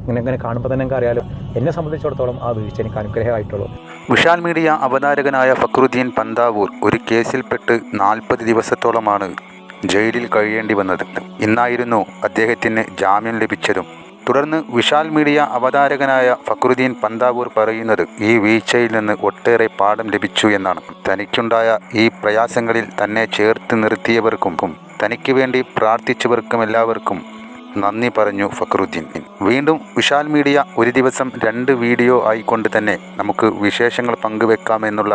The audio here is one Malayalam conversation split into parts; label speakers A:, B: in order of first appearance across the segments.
A: ഇങ്ങനെ ഇങ്ങനെ കാണുമ്പോൾ തന്നെ എനിക്ക് അറിയാലോ. എന്നെ സംബന്ധിച്ചിടത്തോളം ആ വീഴ്ച എനിക്ക് അനുഗ്രഹമായിട്ടുള്ളൂ.
B: വിശാൽ മീഡിയ അവതാരകനായ ഫക്രുദ്ദീൻ പന്താവൂർ ഒരു കേസിൽപ്പെട്ട് നാൽപ്പത് ദിവസത്തോളമാണ് ജയിലിൽ കഴിയേണ്ടി വന്നത്. ഇന്നായിരുന്നു അദ്ദേഹത്തിന് ജാമ്യം ലഭിച്ചതും. തുടർന്ന് വിശാൽ മീഡിയ അവതാരകനായ ഫക്രുദ്ദീൻ പന്താവൂർ പറയുന്നത് ഈ വീഴ്ചയിൽ നിന്ന് ഒട്ടേറെ പാഠം ലഭിച്ചു എന്നാണ്. തനിക്കുണ്ടായ ഈ പ്രയാസങ്ങളിൽ തന്നെ ചേർത്ത് നിർത്തിയവർക്കും തനിക്ക് വേണ്ടി പ്രാർത്ഥിച്ചവർക്കും എല്ലാവർക്കും നന്ദി പറഞ്ഞു ഫക്രുദ്ദീൻ. വീണ്ടും വിശാൽ മീഡിയ ഒരു ദിവസം രണ്ട് വീഡിയോ ആയിക്കൊണ്ട് തന്നെ നമുക്ക് വിശേഷങ്ങൾ പങ്കുവെക്കാമെന്നുള്ള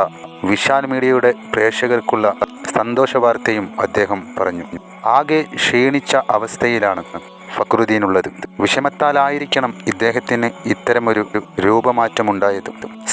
B: വിശാൽ മീഡിയയുടെ പ്രേക്ഷകർക്കുള്ള സന്തോഷ വാർത്തയും അദ്ദേഹം പറഞ്ഞു. ആകെ ക്ഷീണിച്ച അവസ്ഥയിലാണ് ഫക്രുദ്ദീൻ ഉള്ളത് വിഷമത്താലായിരിക്കണം ഇദ്ദേഹത്തിന് ഇത്തരമൊരു രൂപമാറ്റമുണ്ടായത്.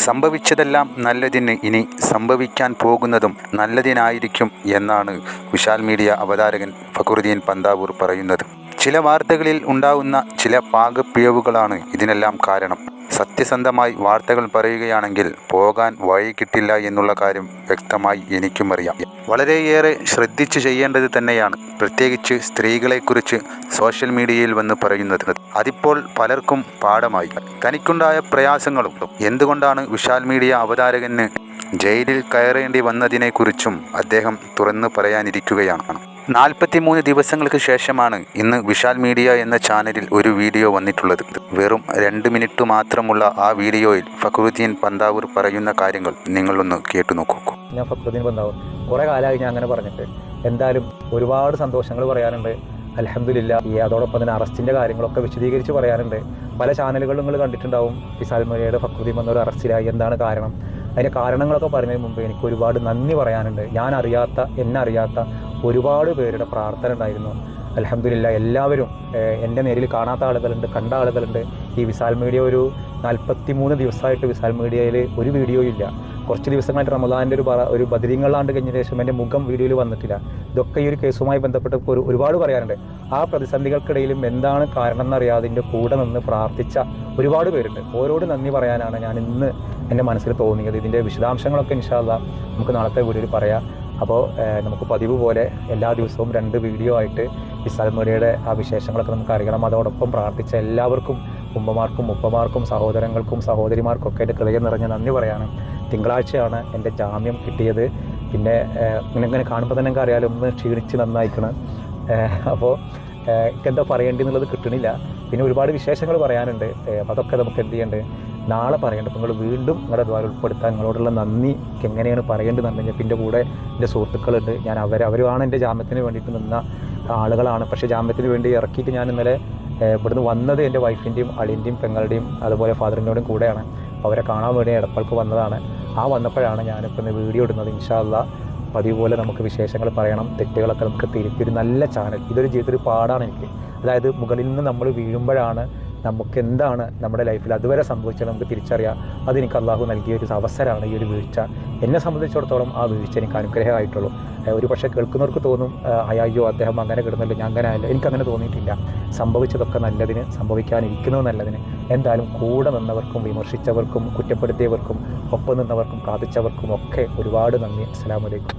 B: സംഭവിച്ചതെല്ലാം നല്ലതിന് ഇനി സംഭവിക്കാൻ പോകുന്നതും നല്ലതിനായിരിക്കും എന്നാണ് വിശാൽ മീഡിയ അവതാരകൻ ഫക്രുദ്ദീൻ പന്താവൂർ പറയുന്നത്. ചില വാർത്തകളിൽ ഉണ്ടാകുന്ന ചില പാകപ്പിഴവുകളാണ് ഇതിനെല്ലാം കാരണം. സത്യസന്ധമായി വാർത്തകൾ പറയുകയാണെങ്കിൽ പോകാൻ വഴി കിട്ടില്ല എന്നുള്ള കാര്യം വ്യക്തമായി എനിക്കും അറിയാം. വളരെയേറെ ശ്രദ്ധിച്ചു ചെയ്യേണ്ടത് തന്നെയാണ് പ്രത്യേകിച്ച് സ്ത്രീകളെക്കുറിച്ച് സോഷ്യൽ മീഡിയയിൽ വന്ന് പറയുന്നത്. അതിപ്പോൾ പലർക്കും പാഠമായി. തനിക്കുണ്ടായ പ്രയാസങ്ങളും എന്തുകൊണ്ടാണ് വിശാൽ മീഡിയ അവതാരകന് ജയിലിൽ കയറേണ്ടി വന്നതിനെക്കുറിച്ചും അദ്ദേഹം തുറന്നു പറയാനിരിക്കുകയാണ്. നാൽപ്പത്തിമൂന്ന് ദിവസങ്ങൾക്ക് ശേഷമാണ് ഇന്ന് വിശാൽ മീഡിയ എന്ന ചാനലിൽ ഒരു വീഡിയോ വന്നിട്ടുള്ളത്. വെറും രണ്ട് മിനിറ്റ് മാത്രമുള്ള ആ വീഡിയോയിൽ ഫക്രുദ്ദീൻ പന്താവൂർ പറയുന്ന കാര്യങ്ങൾ നിങ്ങളൊന്ന് കേട്ടു നോക്കൂ.
A: ഞാൻ ഫക്രുദ്ദീൻ പന്താവൂർ. കുറേ കാലമായി ഞാൻ അങ്ങനെ പറഞ്ഞിട്ട്. എന്തായാലും ഒരുപാട് സന്തോഷങ്ങൾ പറയാനുണ്ട്. അലഹമില്ല ഈ അതോടൊപ്പം തന്നെ അറസ്റ്റിന്റെ കാര്യങ്ങളൊക്കെ വിശദീകരിച്ച് പറയാനുണ്ട്. പല ചാനലുകളും നിങ്ങൾ കണ്ടിട്ടുണ്ടാവും. വിശാൽ മൊഴിയുടെ ഫക്രുദ്ദീൻ പന്താവൂർ അറസ്റ്റിലായി. എന്താണ് കാരണം? അതിന്റെ കാരണങ്ങളൊക്കെ പറഞ്ഞതിന് മുമ്പ് എനിക്ക് ഒരുപാട് നന്ദി പറയാനുണ്ട്. ഞാൻ അറിയാത്ത എന്നെ അറിയാത്ത ഒരുപാട് പേരുടെ പ്രാർത്ഥന ഉണ്ടായിരുന്നു. അലഹമില്ല എല്ലാവരും എന്റെ നേരിൽ കാണാത്ത ആളുകളുണ്ട് കണ്ട ആളുകളുണ്ട്. ഈ വിശാൽ മീഡിയ ഒരു നാൽപ്പത്തി മൂന്ന് ദിവസമായിട്ട് വിശാൽ മീഡിയയിൽ ഒരു വീഡിയോ ഇല്ല. കുറച്ച് ദിവസങ്ങളായിട്ട് റമദാന്റെ ഒരു ഒരു ബദരീങ്ങളാണ്ട് കഴിഞ്ഞ ശേഷം എന്റെ മുഖം വീഡിയോയിൽ വന്നിട്ടില്ല. ഇതൊക്കെ ഈ ഒരു കേസുമായി ബന്ധപ്പെട്ട് ഒരു ഒരുപാട് പറയാനുണ്ട്. ആ പ്രതിസന്ധികൾക്കിടയിലും എന്താണ് കാരണം എന്നറിയാതെ എന്റെ കൂടെ നിന്ന് പ്രാർത്ഥിച്ച ഒരുപാട് പേരുണ്ട്. ഓരോട് നന്ദി പറയാനാണ് ഞാൻ ഇന്ന് എന്റെ മനസ്സിൽ തോന്നിയത്. ഇതിന്റെ വിശദാംശങ്ങളൊക്കെ ഇൻഷാല്ല നമുക്ക് നാളത്തെ വീഡിയോയിൽ പറയാം. അപ്പോൾ നമുക്ക് പതിവ് പോലെ എല്ലാ ദിവസവും രണ്ട് വീഡിയോ ആയിട്ട് മീഡിയയുടെ ആ വിശേഷങ്ങളൊക്കെ നമുക്ക് അറിയണം. അതോടൊപ്പം പ്രാർത്ഥിച്ച എല്ലാവർക്കും ഉമ്മമാർക്കും ഉപ്പമാർക്കും സഹോദരങ്ങൾക്കും സഹോദരിമാർക്കും ഒക്കെ എന്റെ ഹൃദയം നിറഞ്ഞ നന്ദി പറയാണ്. തിങ്കളാഴ്ചയാണ് എന്റെ ജാമ്യം കിട്ടിയത്. പിന്നെ ഇങ്ങനെ ഇങ്ങനെ കാണുമ്പോൾ തന്നെ എനിക്ക് അറിയാലോ ഒന്ന് ക്ഷീണിച്ച് നന്നായിക്കണം. അപ്പോൾ എന്താ പറയേണ്ടി എന്നുള്ളത് കിട്ടണില്ല. പിന്നെ ഒരുപാട് വിശേഷങ്ങൾ പറയാനുണ്ട്. അപ്പം അതൊക്കെ നമുക്ക് എന്ത് ചെയ്യേണ്ടത് നാളെ പറയേണ്ടത് നിങ്ങൾ വീണ്ടും നിങ്ങളുടെ ദ്വാരം ഉൾപ്പെടുത്താൻ നിങ്ങളോടുള്ള നന്ദി. എങ്ങനെയാണ് പറയേണ്ടതെന്ന് കഴിഞ്ഞാൽ കൂടെ എന്റെ സുഹൃത്തുക്കളുണ്ട്. ഞാൻ അവർ അവരുമാണ് എന്റെ ജാമ്യത്തിന് വേണ്ടിയിട്ട് നിന്ന ആളുകളാണ്. പക്ഷേ ജാമ്യത്തിന് വേണ്ടി ഇറക്കിയിട്ട് ഞാൻ ഇന്നലെ ഇവിടുന്ന് വന്നത് എന്റെ വൈഫിന്റെയും അളിന്റെയും പെങ്ങളുടെയും അതുപോലെ ഫാദറിന്റെയും കൂടെയാണ്. അവരെ കാണാൻ വേണ്ടി എടപ്പാൾക്ക് വന്നതാണ്. ആ വന്നപ്പോഴാണ് ഞാനിപ്പോൾ ഇന്ന് വീഡിയോ ഇടുന്നത് ഇൻഷാല്ല പതിവ് പോലെ നമുക്ക് വിശേഷങ്ങൾ പറയണം തെറ്റുകളൊക്കെ നമുക്ക് തിരുത്തി ഒരു നല്ല ചാനൽ. ഇതൊരു ജീവിതത്തിൽ പാടാണ് എനിക്ക്. അതായത് മുകളിൽ നിന്ന് നമ്മൾ വീഴുമ്പോഴാണ് നമുക്ക് എന്താണ് നമ്മുടെ ലൈഫിൽ അതുവരെ സംഭവിച്ചത് നമുക്ക് തിരിച്ചറിയാം. അതെനിക്ക് അള്ളാഹു നൽകിയ ഒരു അവസരമാണ് ഈ ഒരു വീഴ്ച. എന്നെ സംബന്ധിച്ചിടത്തോളം ആ വീഴ്ച എനിക്ക് അനുഗ്രഹമായിട്ടുള്ളൂ. ഒരു പക്ഷേ കേൾക്കുന്നവർക്ക് തോന്നും അയ്യോ അദ്ദേഹം അങ്ങനെ കിടന്നല്ലോ ഞാൻ അങ്ങനെ ആയല്ലോ. എനിക്കങ്ങനെ തോന്നിയിട്ടില്ല. സംഭവിച്ചതൊക്കെ നല്ലതിന് സംഭവിക്കാനിരിക്കുന്നത് നല്ലതിന്. എന്തായാലും കൂടെ നിന്നവർക്കും വിമർശിച്ചവർക്കും കുറ്റപ്പെടുത്തിയവർക്കും ഒപ്പം നിന്നവർക്കും പ്രാർത്ഥിച്ചവർക്കും ഒക്കെ ഒരുപാട് നന്ദി. അസ്സലാമു അലൈക്കും.